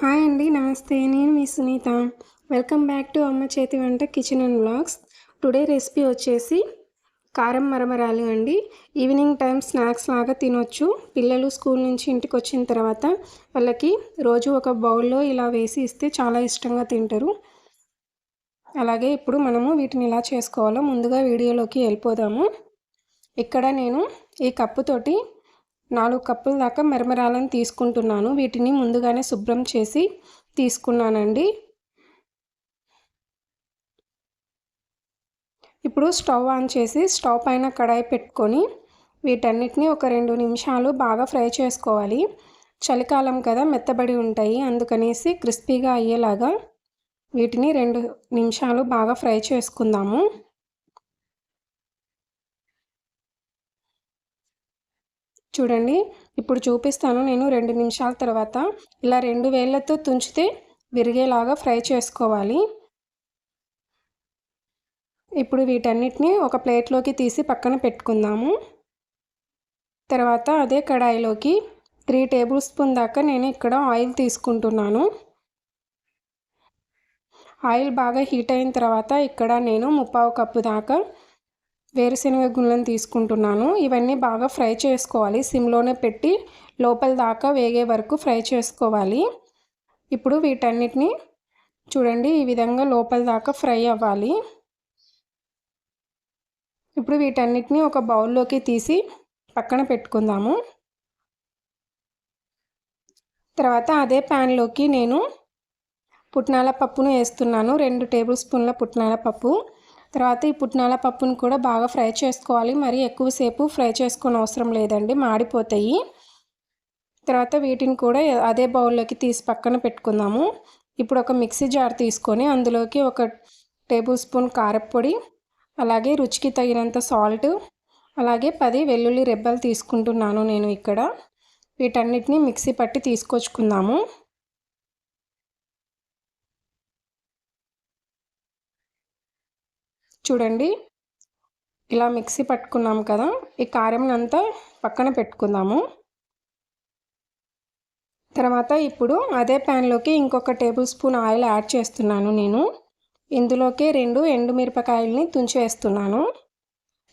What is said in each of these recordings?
Hi అండి నమస్తే. నేను మీ సునీత. వెల్కమ్ బ్యాక్ టు అమ్మ చేతి వంట kitchen and blogs today recipe వచ్చేసి కారం మరమరాలు అండి. ఈవినింగ్ టైం స్నాక్స్ లాగా తినొచ్చు. పిల్లలు స్కూల్ నుంచి ఇంటికి వచ్చిన తర్వాత వాళ్ళకి రోజు ఒక బౌల్లో ఇలా వేసి ఇస్తే చాలా ఇష్టంగా తింటారు. అలాగే ఇప్పుడు మనము వీటిని ఎలా చేసుకోవాలో ముందుగా వీడియోలోకి వెళ్ళిపోదాము. ఇక్కడ నేను ఈ కప్పుతోటి నాలుగు కప్పుల దాకా మెరమరాలను తీసుకుంటున్నాను. వీటిని ముందుగానే శుభ్రం చేసి తీసుకున్నానండి. ఇప్పుడు స్టవ్ ఆన్ చేసి స్టవ్ పైన కడాయి పెట్టుకొని వీటన్నిటిని ఒక రెండు నిమిషాలు బాగా ఫ్రై చేసుకోవాలి. చలికాలం కదా మెత్తబడి ఉంటాయి. అందుకనేసి క్రిస్పీగా అయ్యేలాగా వీటిని రెండు నిమిషాలు బాగా ఫ్రై చేసుకుందాము. చూడండి. ఇప్పుడు చూపిస్తాను. నేను రెండు నిమిషాల తర్వాత ఇలా రెండు వేళ్ళతో తుంచితే విరిగేలాగా ఫ్రై చేసుకోవాలి. ఇప్పుడు వీటన్నిటిని ఒక ప్లేట్లోకి తీసి పక్కన పెట్టుకుందాము. తర్వాత అదే కడాయిలోకి త్రీ టేబుల్ స్పూన్ దాకా నేను ఇక్కడ ఆయిల్ తీసుకుంటున్నాను. ఆయిల్ బాగా హీట్ అయిన తర్వాత ఇక్కడ నేను ముప్పావు కప్పు దాకా వేరుశనగ గుళ్ళను తీసుకుంటున్నాను. ఇవన్నీ బాగా ఫ్రై చేసుకోవాలి. సిమ్లోనే పెట్టి లోపల దాకా వేగే వరకు ఫ్రై చేసుకోవాలి. ఇప్పుడు వీటన్నిటిని చూడండి ఈ విధంగా లోపల దాకా ఫ్రై అవ్వాలి. ఇప్పుడు వీటన్నిటిని ఒక బౌల్లోకి తీసి పక్కన పెట్టుకుందాము. తర్వాత అదే ప్యాన్లోకి నేను పుట్నాల పప్పును వేస్తున్నాను. రెండు టేబుల్ స్పూన్ల పుట్నాల పప్పు. తర్వాత ఈ పుట్నాల పప్పును కూడా బాగా ఫ్రై చేసుకోవాలి. మరి ఎక్కువసేపు ఫ్రై చేసుకుని అవసరం లేదండి. మాడిపోతాయి. తర్వాత వీటిని కూడా అదే బౌల్లోకి తీసి పక్కన పెట్టుకుందాము. ఇప్పుడు ఒక మిక్సీ జార్ తీసుకొని అందులోకి ఒక టేబుల్ స్పూన్ కారపొడి అలాగే రుచికి తగినంత సాల్ట్ అలాగే పది వెల్లుల్లి రెబ్బలు తీసుకుంటున్నాను నేను ఇక్కడ. వీటన్నిటిని మిక్సీ పట్టి తీసుకొచ్చుకుందాము. చూడండి. ఇలా మిక్సీ పట్టుకున్నాం కదా ఈ కారం అంతా పక్కన పెట్టుకుందాము. తర్వాత ఇప్పుడు అదే ప్యాన్లోకి ఇంకొక టేబుల్ స్పూన్ ఆయిల్ యాడ్ చేస్తున్నాను నేను. ఇందులోకి రెండు ఎండుమిరపకాయలని తుంచేస్తున్నాను.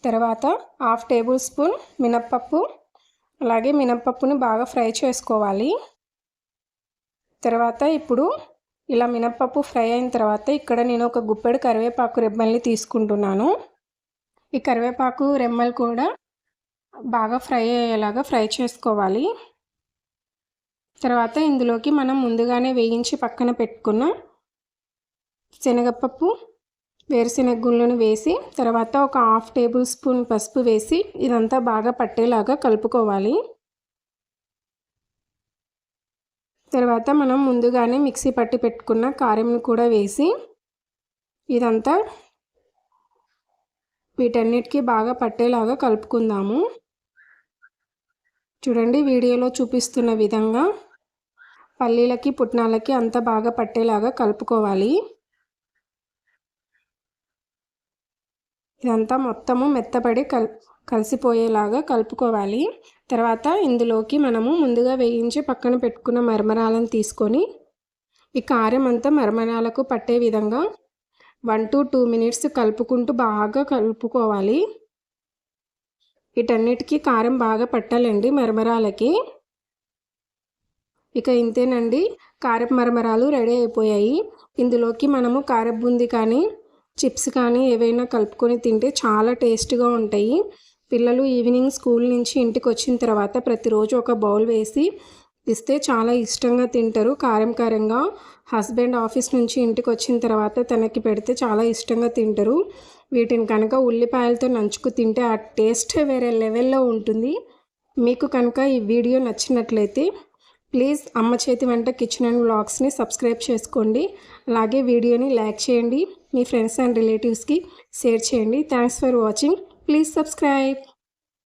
తర్వాత హాఫ్ టేబుల్ స్పూన్ మినప్పప్పు అలాగే మినప్పప్పుని బాగా ఫ్రై చేసుకోవాలి. తర్వాత ఇప్పుడు ఇలా మినప్పప్పు ఫ్రై అయిన తర్వాత ఇక్కడ నేను ఒక గుప్పెడు కరివేపాకు రెమ్మల్ని తీసుకుంటున్నాను. ఈ కరివేపాకు రెమ్మలు కూడా బాగా ఫ్రై అయ్యేలాగా ఫ్రై చేసుకోవాలి. తర్వాత ఇందులోకి మనం ముందుగానే వేయించి పక్కన పెట్టుకున్న శనగపప్పు వేరుశెనగ గుళ్ళను వేసి తర్వాత ఒక హాఫ్ టేబుల్ స్పూన్ పసుపు వేసి ఇదంతా బాగా పట్టేలాగా కలుపుకోవాలి. తర్వాత మనం ముందుగానే మిక్సీ పట్టి పెట్టుకున్న కారంను కూడా వేసి ఇదంతా వీటన్నిటికీ బాగా పట్టేలాగా కలుపుకుందాము. చూడండి వీడియోలో చూపిస్తున్న విధంగా పల్లీలకి పుట్నాలకి అంత బాగా పట్టేలాగా కలుపుకోవాలి. ఇదంతా మొత్తము మెత్తపడి కల్ కలిసిపోయేలాగా కలుపుకోవాలి. తర్వాత ఇందులోకి మనము ముందుగా వేయించి పక్కన పెట్టుకున్న మరమరాలను తీసుకొని ఈ కారం అంతా మరమరాలకు పట్టే విధంగా వన్ టు టూ మినిట్స్ కలుపుకుంటూ బాగా కలుపుకోవాలి. వీటన్నిటికీ కారం బాగా పట్టాలండి మరమరాలకి. ఇక ఇంతేనండి కారపు మరమరాలు రెడీ అయిపోయాయి. ఇందులోకి మనము కారపు బూంది కానీ చిప్స్ కానీ ఏవైనా కలుపుకొని తింటే చాలా టేస్ట్గా ఉంటాయి. పిల్లలు ఈవినింగ్ స్కూల్ నుంచి ఇంటికి వచ్చిన తర్వాత ప్రతిరోజు ఒక బౌల్ వేసి ఇస్తే చాలా ఇష్టంగా తింటారు. కారం కారంగా హస్బెండ్ ఆఫీస్ నుంచి ఇంటికి వచ్చిన తర్వాత తనకి పెడితే చాలా ఇష్టంగా తింటారు. వీటిని కనుక ఉల్లిపాయలతో నంచుకు తింటే ఆ టేస్ట్ వేరే లెవెల్లో ఉంటుంది. మీకు కనుక ఈ వీడియో నచ్చినట్లయితే ప్లీజ్ అమ్మ చేతి వంట కిచెన్ అండ్ బ్లాగ్స్ని సబ్స్క్రైబ్ చేసుకోండి. అలాగే వీడియోని లైక్ చేయండి. మీ ఫ్రెండ్స్ అండ్ రిలేటివ్స్కి షేర్ చేయండి. Thanks for watching. Please subscribe.